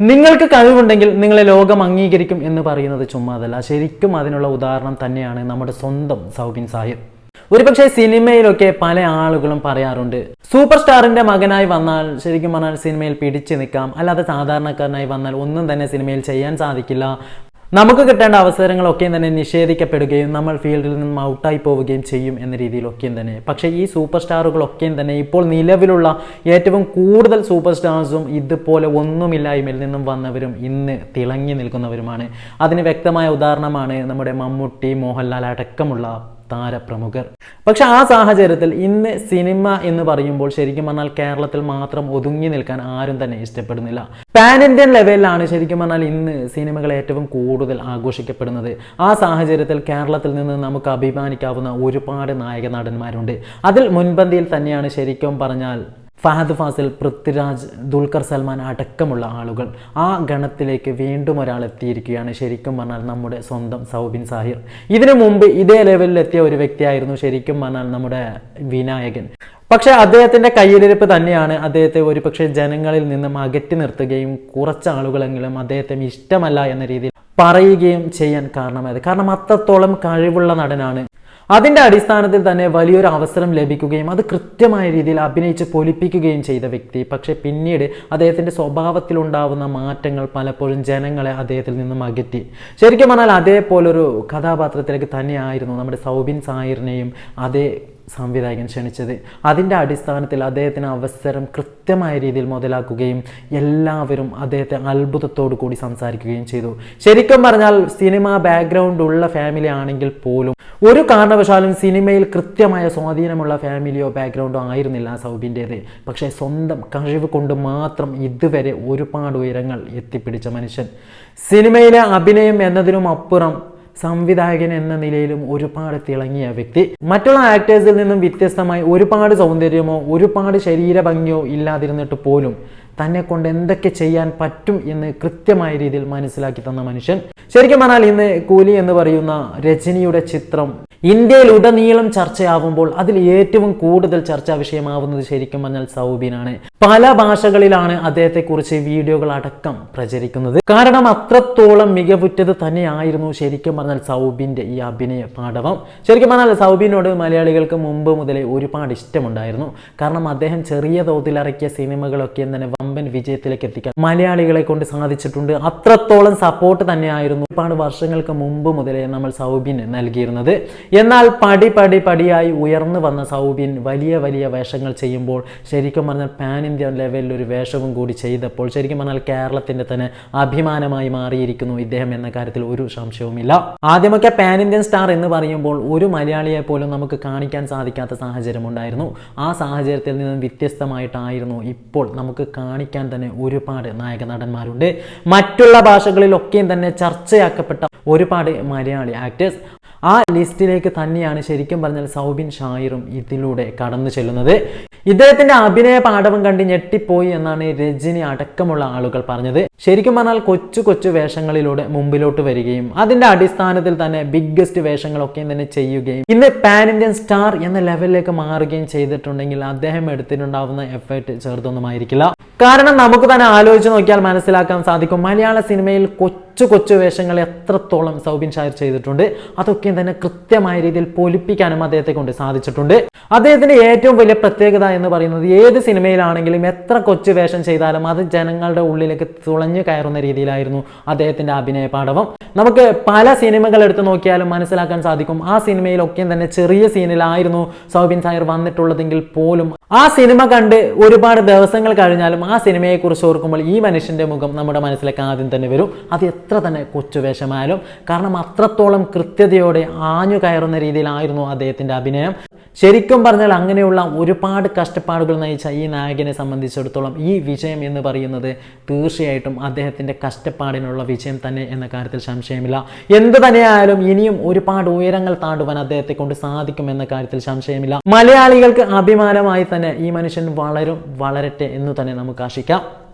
നിങ്ങൾക്ക് കഴിവുണ്ടെങ്കിൽ നിങ്ങളെ ലോകം അംഗീകരിക്കും എന്ന് പറയുന്നത് ചുമ്മാതല്ല. ശരിക്കും അതിനുള്ള ഉദാഹരണം തന്നെയാണ് നമ്മുടെ സ്വന്തം സൗബിൻ സാഹിബ് ഒരുപക്ഷെ സിനിമയിലൊക്കെ പല ആളുകളും പറയാറുണ്ട് സൂപ്പർ സ്റ്റാറിന്റെ മകനായി വന്നാൽ ശരിക്കും പറഞ്ഞാൽ സിനിമയിൽ പിടിച്ചു നിൽക്കാം. അല്ലാതെ സാധാരണക്കാരനായി വന്നാൽ ഒന്നും തന്നെ സിനിമയിൽ ചെയ്യാൻ സാധിക്കില്ല. നമുക്ക് കിട്ടേണ്ട അവസരങ്ങളൊക്കെയും തന്നെ നിഷേധിക്കപ്പെടുകയും നമ്മൾ ഫീൽഡിൽ നിന്നും ഔട്ടായി പോവുകയും ചെയ്യും എന്ന രീതിയിലൊക്കെയും തന്നെ. പക്ഷേ ഈ സൂപ്പർ സ്റ്റാറുകളൊക്കെയും തന്നെ ഇപ്പോൾ നിലവിലുള്ള ഏറ്റവും കൂടുതൽ സൂപ്പർ സ്റ്റാർസും ഇതുപോലെ ഒന്നുമില്ലായ്മയിൽ നിന്നും വന്നവരും ഇന്ന് തിളങ്ങി നിൽക്കുന്നവരുമാണ്. അതിന് വ്യക്തമായ ഉദാഹരണമാണ് നമ്മുടെ മമ്മൂട്ടി മോഹൻലാൽ അടക്കമുള്ള താരപ്രമുഖർ. പക്ഷെ ആ സാഹചര്യത്തിൽ ഇന്ന് സിനിമ എന്ന് പറയുമ്പോൾ ശരിക്കും പറഞ്ഞാൽ കേരളത്തിൽ മാത്രം ഒതുങ്ങി നിൽക്കാൻ ആരും തന്നെ ഇഷ്ടപ്പെടുന്നില്ല. പാൻ ഇന്ത്യൻ ലെവലിലാണ് ശരിക്കും പറഞ്ഞാൽ ഇന്ന് സിനിമകൾ ഏറ്റവും കൂടുതൽ ആഘോഷിക്കപ്പെടുന്നത്. ആ സാഹചര്യത്തിൽ കേരളത്തിൽ നിന്ന് നമുക്ക് അഭിമാനിക്കാവുന്ന ഒരുപാട് നായക നടന്മാരുണ്ട് അതിൽ മുൻപന്തിയിൽ തന്നെയാണ് ശരിക്കും പറഞ്ഞാൽ ഫഹദ് ഫാസിൽ പൃഥ്വിരാജ് ദുൽഖർ സൽമാൻ അടക്കമുള്ള ആളുകൾ ആ ഗണത്തിലേക്ക് വീണ്ടും ഒരാൾ എത്തിയിരിക്കുകയാണ്. ശരിക്കും പറഞ്ഞാൽ നമ്മുടെ സ്വന്തം സൗബിൻ സാഹിർ. ഇതിനു മുമ്പ് ഇതേ ലെവലിൽ എത്തിയ ഒരു വ്യക്തിയായിരുന്നു ശരിക്കും പറഞ്ഞാൽ നമ്മുടെ വിനായകൻ. പക്ഷെ അദ്ദേഹത്തിന്റെ കയ്യിലിരിപ്പ് തന്നെയാണ് അദ്ദേഹത്തെ ഒരുപക്ഷെ ജനങ്ങളിൽ നിന്നും അകറ്റി നിർത്തുകയും കുറച്ച് ആളുകളെങ്കിലും അദ്ദേഹത്തെ ഇഷ്ടമല്ല എന്ന രീതിയിൽ പറയുകയും ചെയ്യാൻ കാരണമായത്. കാരണം അത്രത്തോളം കഴിവുള്ള നടനാണ് അതിന്റെ അടിസ്ഥാനത്തിൽ തന്നെ വലിയൊരു അവസരം ലഭിക്കുകയും അത് കൃത്യമായ രീതിയിൽ അഭിനയിച്ച് പൊലിപ്പിക്കുകയും ചെയ്ത വ്യക്തി. പക്ഷേ പിന്നീട് അദ്ദേഹത്തിന്റെ സ്വഭാവത്തിലുണ്ടാവുന്ന മാറ്റങ്ങൾ പലപ്പോഴും ജനങ്ങളെ അദ്ദേഹത്തിൽ നിന്നും അകറ്റി. ശരിക്കും പറഞ്ഞാൽ അതേപോലൊരു കഥാപാത്രത്തിലേക്ക് തന്നെയായിരുന്നു നമ്മുടെ സൗബിൻ സായിറിനെയും അതേ സംവിധായകൻ ക്ഷണിച്ചത്. അതിന്റെ അടിസ്ഥാനത്തിൽ അദ്ദേഹത്തിന് അവസരം കൃത്യമായ രീതിയിൽ മുതലാക്കുകയും എല്ലാവരും അദ്ദേഹത്തെ അത്ഭുതത്തോടു കൂടി സംസാരിക്കുകയും ചെയ്തു. ശരിക്കും പറഞ്ഞാൽ സിനിമ ബാക്ക്ഗ്രൗണ്ട് ഉള്ള ഫാമിലി ആണെങ്കിൽ പോലും ഒരു കാരണവശാലും സിനിമയിൽ കൃത്യമായ സ്വാധീനമുള്ള ഫാമിലിയോ ബാക്ക്ഗ്രൗണ്ടോ ആയിരുന്നില്ല സൗബിന്റേത് പക്ഷേ സ്വന്തം കഴിവ് കൊണ്ട് മാത്രം ഇതുവരെ ഒരുപാട് ഉയരങ്ങൾ എത്തിപ്പിടിച്ച മനുഷ്യൻ. സിനിമയിലെ അഭിനയം എന്നതിനും അപ്പുറം സംവിധായകൻ എന്ന നിലയിലും ഒരുപാട് തിളങ്ങിയ വ്യക്തി. മറ്റുള്ള ആക്ടേഴ്സിൽ നിന്നും വ്യത്യസ്തമായി ഒരുപാട് സൗന്ദര്യമോ ഒരുപാട് ശരീരഭംഗിയോ ഇല്ലാതിരുന്നിട്ട് പോലും തന്നെ കൊണ്ട് എന്തൊക്കെ ചെയ്യാൻ പറ്റും എന്ന് കൃത്യമായ രീതിയിൽ മനസ്സിലാക്കി തന്ന മനുഷ്യൻ ശരിക്കും പറഞ്ഞാൽ ഇന്ന് കൂലി എന്ന് പറയുന്ന രജനിയുടെ ചിത്രം ഇന്ത്യയിൽ ഉടനീളം ചർച്ചയാവുമ്പോൾ അതിൽ ഏറ്റവും കൂടുതൽ ചർച്ചാ വിഷയമാവുന്നത് ശരിക്കും പറഞ്ഞാൽ സൗബിനാണ്. പല ഭാഷകളിലാണ് അദ്ദേഹത്തെക്കുറിച്ച് വീഡിയോകൾ അടക്കം പ്രചരിക്കുന്നത്. കാരണം അത്രത്തോളം മികവുറ്റത് തന്നെയായിരുന്നു ശരിക്കും പറഞ്ഞാൽ സൗബിന്റെ ഈ അഭിനയ പാഠവം ശരിക്കും പറഞ്ഞാൽ സൗബിനോട് മലയാളികൾക്ക് മുമ്പ് മുതലേ ഒരുപാട് ഇഷ്ടമുണ്ടായിരുന്നു. കാരണം അദ്ദേഹം ചെറിയ തോതിൽ ഇറക്കിയ സിനിമകളൊക്കെ തന്നെ വമ്പൻ വിജയത്തിലേക്ക് എത്തിക്കാൻ മലയാളികളെ കൊണ്ട് സാധിച്ചിട്ടുണ്ട്. അത്രത്തോളം സപ്പോർട്ട് തന്നെയായിരുന്നു. ഒരുപാട് വർഷങ്ങൾക്ക് മുമ്പ് മുതലേ നമ്മൾ സൗബിന് നൽകിയിരുന്നത്. എന്നാൽ പടി പടി പടിയായി ഉയർന്നു വന്ന സൗബിൻ വലിയ വലിയ വേഷങ്ങൾ ചെയ്യുമ്പോൾ ശരിക്കും പറഞ്ഞാൽ പാൻ ഇന്ത്യൻ ലെവലിൽ ഒരു വേഷവും കൂടി ചെയ്തപ്പോൾ ശരിക്കും പറഞ്ഞാൽ കേരളത്തിന്റെ തന്നെ അഭിമാനമായി മാറിയിരിക്കുന്നു ഇദ്ദേഹം എന്ന കാര്യത്തിൽ ഒരു സംശയവുമില്ല. ആദ്യമൊക്കെ പാൻ ഇന്ത്യൻ സ്റ്റാർ എന്ന് പറയുമ്പോൾ ഒരു മലയാളിയെ പോലും നമുക്ക് കാണിക്കാൻ സാധിക്കാത്ത സാഹചര്യം ഉണ്ടായിരുന്നു. ആ സാഹചര്യത്തിൽ നിന്നും വ്യത്യസ്തമായിട്ടായിരുന്നു ഇപ്പോൾ നമുക്ക് കാണിക്കാൻ തന്നെ ഒരുപാട് നായക നടന്മാരുണ്ട്. മറ്റുള്ള ഭാഷകളിലൊക്കെയും തന്നെ ചർച്ചയാക്കപ്പെട്ട ഒരുപാട് മലയാളി ആക്ടേഴ്സ് ആ ലിസ്റ്റിലേക്ക് തന്നെയാണ് ശരിക്കും പറഞ്ഞാൽ സൗബിൻ ഷായറും ഇതിലൂടെ കടന്നു ചെല്ലുന്നത്. ഇദ്ദേഹത്തിന്റെ അഭിനയ പാഠവും കണ്ട് ഞെട്ടിപ്പോയി എന്നാണ് രജനി അടക്കമുള്ള ആളുകൾ പറഞ്ഞത്. ശരിക്കും പറഞ്ഞാൽ കൊച്ചു കൊച്ചു വേഷങ്ങളിലൂടെ മുമ്പിലോട്ട് വരികയും അതിന്റെ അടിസ്ഥാനത്തിൽ തന്നെ ബിഗ്ഗസ്റ്റ് വേഷങ്ങളൊക്കെ തന്നെ ചെയ്യുകയും ഇന്ന് പാൻ ഇന്ത്യൻ സ്റ്റാർ എന്ന ലെവലിലേക്ക് മാറുകയും ചെയ്തിട്ടുണ്ടെങ്കിൽ അദ്ദേഹം എടുത്തിട്ടുണ്ടാവുന്ന എഫേർട്ട് ചെറുതൊന്നുമായിരിക്കില്ല. കാരണം നമുക്ക് തന്നെ ആലോചിച്ച് നോക്കിയാൽ മനസ്സിലാക്കാൻ സാധിക്കും മലയാള സിനിമയിൽ കൊച്ചു കൊച്ചു വേഷങ്ങൾ എത്രത്തോളം സൗബിൻ ഷായർ ചെയ്തിട്ടുണ്ട് അതൊക്കെ തന്നെ കൃത്യമായ രീതിയിൽ പൊലിപ്പിക്കാനും അദ്ദേഹത്തെ കൊണ്ട് സാധിച്ചിട്ടുണ്ട്. അദ്ദേഹത്തിന്റെ ഏറ്റവും വലിയ പ്രത്യേകത എന്ന് പറയുന്നത് ഏത് സിനിമയിലാണെങ്കിലും എത്ര കൊച്ചു വേഷം ചെയ്താലും അത് ജനങ്ങളുടെ ഉള്ളിലേക്ക് തുളഞ്ഞു കയറുന്ന രീതിയിലായിരുന്നു അദ്ദേഹത്തിന്റെ അഭിനയ പാഠവം നമുക്ക് പല സിനിമകൾ എടുത്തു നോക്കിയാലും മനസ്സിലാക്കാൻ സാധിക്കും. ആ സിനിമയിലൊക്കെ തന്നെ ചെറിയ സീനിലായിരുന്നു സൗബിൻ സായർ വന്നിട്ടുള്ളതെങ്കിൽ പോലും. ആ സിനിമ കണ്ട് ഒരുപാട് ദിവസങ്ങൾ കഴിഞ്ഞാലും ആ സിനിമയെക്കുറിച്ച് ഓർക്കുമ്പോൾ ഈ മനുഷ്യന്റെ മുഖം നമ്മുടെ മനസ്സിലേക്ക് ആദ്യം തന്നെ വരും. അത് എത്ര തന്നെ കൊച്ചു വേഷമായാലും കാരണം അത്രത്തോളം കൃത്യതയോടെ ആഞ്ഞു കയറുന്ന രീതിയിലായിരുന്നു അദ്ദേഹത്തിന്റെ അഭിനയം. ശരിക്കും പറഞ്ഞാൽ അങ്ങനെയുള്ള ഒരുപാട് കഷ്ടപ്പാടുകൾ നയിച്ച ഈ നായകനെ സംബന്ധിച്ചിടത്തോളം ഈ വിജയം എന്ന് പറയുന്നത് തീർച്ചയായിട്ടും അദ്ദേഹത്തിന്റെ കഷ്ടപ്പാടിനുള്ള വിജയം തന്നെ എന്ന കാര്യത്തിൽ സംശയമില്ല. എന്ത് തന്നെയായാലും ഇനിയും ഒരുപാട് ഉയരങ്ങൾ താണ്ടുവാൻ അദ്ദേഹത്തെ കൊണ്ട് സാധിക്കും എന്ന കാര്യത്തിൽ സംശയമില്ല. മലയാളികൾക്ക് അഭിമാനമായി തന്നെ ഈ മനുഷ്യൻ വളരും വളരട്ടെ എന്ന് തന്നെ നമുക്ക് ആശിക്കാം.